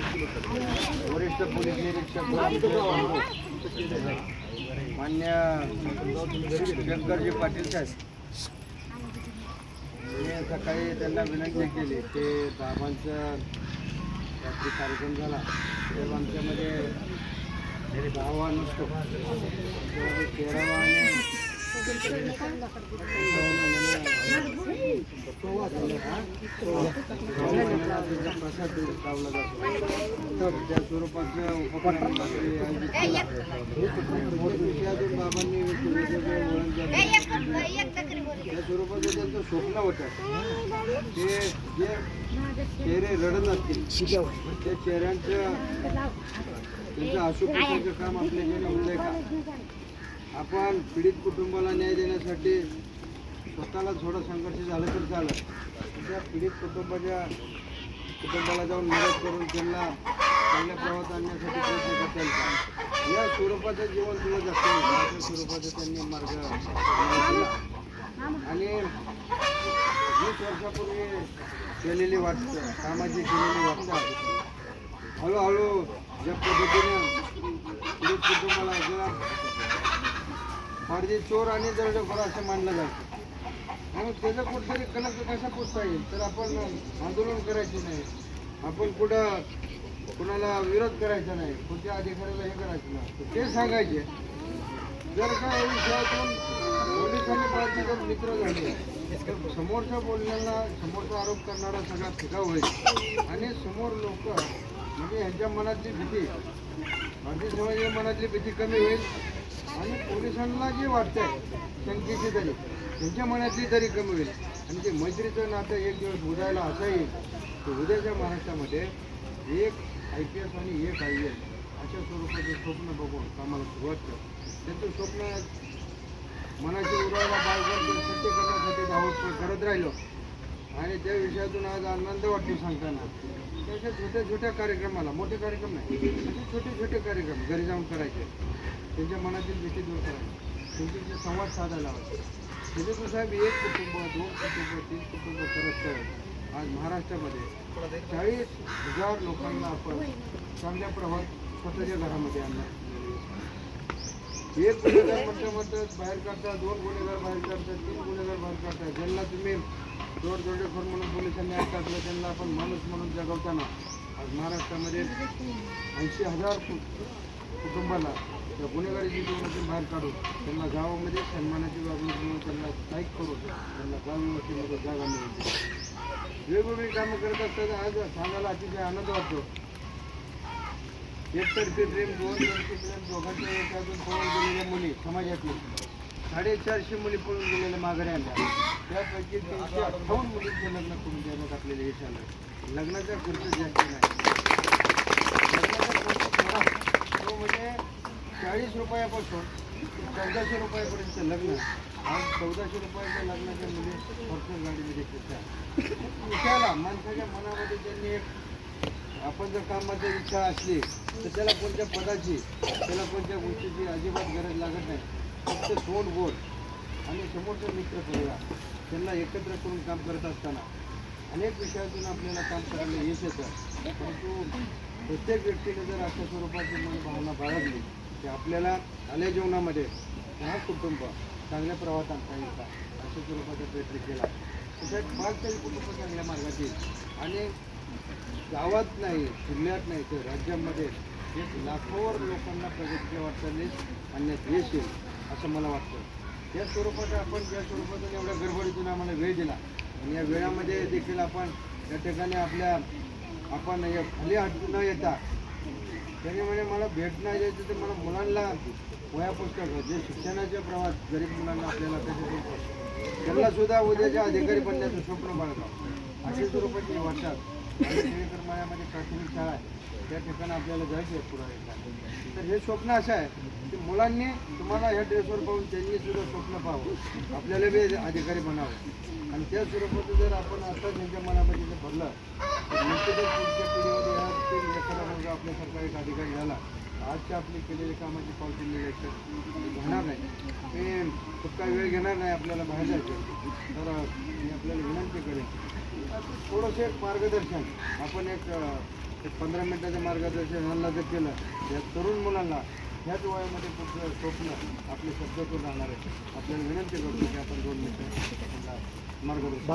वरिष्ठ पोलीस निरीक्षक मान्य शंकरजी पाटील साहेब. मी सकाळी त्यांना विनंती केली ते बाबांचं रात्री कार्यक्रम झाला. तेव्हा आमच्यामध्ये दहावा नसतो. तेरावा आणि प्रसाद लावला जातो त्या स्वरूपाचं उपक्रम रात्री बाबांनी त्या स्वरूपाचं त्यांचं स्वप्न होतं ते जे चेहरे रडत असतील त्या चेहऱ्यांचं त्यांचं आशुपुष्टाचं काम आपल्या जे होतंय का आपण पीडित कुटुंबाला न्याय देण्यासाठी स्वतःला थोडं संघर्ष झालं तर झालं त्या पीडित कुटुंबाच्या कुटुंबाला जाऊन मदत करून त्यांना चांगल्या प्रवाहात आणण्यासाठी प्रयत्न करता येईल या स्वरूपाचं जीवन तुला जास्त अशा स्वरूपाचा त्यांनी मार्ग दिला आणि वीस वर्षापूर्वी केलेली वाटतं कामाची केलेली वाटतं. हळूहळू ज्या पद्धतीनं पीडित कुटुंबाला जरा फारजी चोर आणि दरोडेखोर असं मानलं जातं. आणि त्याचं कुठेतरी कलंक कसा पुसता येईल? तर आपण आंदोलन करायचे नाही. आपण कुठं कुणाला विरोध करायचा नाही. कोणत्या अधिकाऱ्याला हे करायचं नाही. तर ते सांगायचे. जर का या विषयातून पोलिसांनी पाहिजे जर मित्र झाले तर समोरच्या बोलण्याला समोरचा आरोप करणारा सगळा फिकाव होईल. आणि समोर लोक म्हणजे ह्यांच्या मनातली भीती भारतीय समाजाच्या मनातली भीती कमी होईल. आणि पोलिसांना जे वाटतंय शंकेची तरी त्यांच्या मनातली तरी कमी होईल. आणि ते मैत्रीचं नातं एक दिवस उदायला असं येईल की उद्याच्या महाराष्ट्रामध्ये एक आय पी एस आणि एक आय एस अशा स्वरूपाचं स्वप्न बघून कामाला सुरुवात कर. त्यांचं स्वप्न मनाची उडायला बाळगून सत्य करण्यासाठी धावपळ करत राहिलो. आणि त्या विषयातून आज आनंद वाटतो सांगताना. त्याच्या छोट्या छोट्या कार्यक्रमाला मोठे कार्यक्रम नाही असे छोटे छोटे कार्यक्रम घरी जाऊन करायचे. त्यांच्या मनातील भीती दूर करायची. त्यांच्याशी संवाद साधायला हवा त्याच्यातून साहेब एक कुटुंब दोन कुटुंब तीन कुटुंब करत करत आज महाराष्ट्रामध्ये चाळीस हजार लोकांना आपण चांगल्या प्रवाहात स्वतःच्या घरामध्ये आणलं एक गुन्हेगार म्हणता म्हणतात बाहेर काढतात दोन गुन्हेगार बाहेर काढतात तीन गुन्हेगार बाहेर काढतात ज्यांना तुम्ही जोड म्हणून पोलिसांनी अटकलं टाकलं त्यांना आपण माणूस म्हणून जगवताना आज महाराष्ट्रामध्ये ऐंशी हजार कुटुंबाला त्या गुन्हेगारी जीवनातून बाहेर काढून त्यांना गावामध्ये सन्मानाची वागणूक म्हणून त्यांना स्थायिक करून त्यांना गावमध्ये जागा मिळते वेगवेगळी कामं करत असताना आज सांगायला अतिशय आनंद वाटतो. एकतर्फी प्रेम दोन तर्फी प्रेम दोघांच्या याच्यातून पळून गेलेल्या मुली समाजातील. साडेचारशे मुली पळून गेलेल्या माघारी आल्या त्यापैकी तीनशे अठ्ठावन्न मुलींचे लग्न करून देण्यात आपल्याला यश आलं. लग्नाचा खर्च जास्त नाही. लग्नाचा खर्च थोडा. तो म्हणजे चाळीस रुपयापासून चौदाशे रुपयापर्यंत लग्न. आज चौदाशे रुपयाच्या लग्नाच्या मुली पर्सनल गाडीमध्ये फिरतात विषयाला माणसाच्या मनामध्ये त्यांनी एक आपण जर कामाची इच्छा असली तर त्याला कोणत्या पदाची त्याला कोणत्या गोष्टीची अजिबात गरज लागत नाही. फक्त दोन बोट आणि समोरचा मित्र करूया त्यांना एकत्र करून काम करत असताना अनेक विषयातून आपल्याला काम करायला यश येतं. परंतु प्रत्येक व्यक्तीने जर अशा स्वरूपाची मन भावना बाळगली की आपल्याला आल्या जीवनामध्ये हा कुटुंब चांगल्या प्रवाहात आणता येईल का अशा स्वरूपाचा प्रयत्न केला. तसेच पाच तरी कुटुंब चांगल्या मार्गात येईल आणि गावात नाही जिल्ह्यात नाही तर राज्यामध्ये एक लाखोवर लोकांना प्रगतीच्या वाटचालीस आणण्यात यश येईल. असं मला वाटतं. त्या स्वरूपात आपण ज्या स्वरूपातून एवढ्या गडबडीतून आम्हाला वेळ दिला. आणि या वेळामध्ये देखील आपण या ठिकाणी आपल्या आपण या खाली हटू न येता त्याने म्हणजे मला भेट नाही द्यायचं तर मला मुलांना वया पुस्तक जे शिक्षणाच्या प्रवास गरीब मुलांना आपल्याला त्याच्यातून त्यांना सुद्धा उद्याच्या अधिकारी बनण्याचं स्वप्न बाळगावं. अशा स्वरूपाची वाटतात मायामध्ये प्राथमिक शाळा आहे. त्या ठिकाणी आपल्याला जायचं आहे पुढे तर हे स्वप्न असं आहे की मुलांनी तुम्हाला ह्या ड्रेसवर पाहून त्यांनी सुद्धा स्वप्न पाहावं. आपल्याला बी अधिकारी बनावं. आणि त्या स्वरूपाचं जर आपण आता त्यांच्या मनामध्ये जर भरलं तर निश्चितच पुढच्या पिढीमध्ये या एखादा मुलगा आपल्यासारखा एक अधिकारी झाला. आजच्या आपली केलेली कामाची पावती मिळायचं होणार नाही. ते खूप काही वेळ घेणार नाही आपल्याला बाहेर जायचं. तर मी आपल्याला विनंती करेन थोडंसं एक मार्गदर्शन. आपण एक पंधरा ते मार्गदर्शन मिनिटाच्या जर केलं या तरुण मुलांना ह्याच वयामध्ये पुढचं स्वप्न आपले शब्दातून राहणार आहे. आपल्याला विनंती करतो की आपण दोन मिनिटं मार्गदर्शन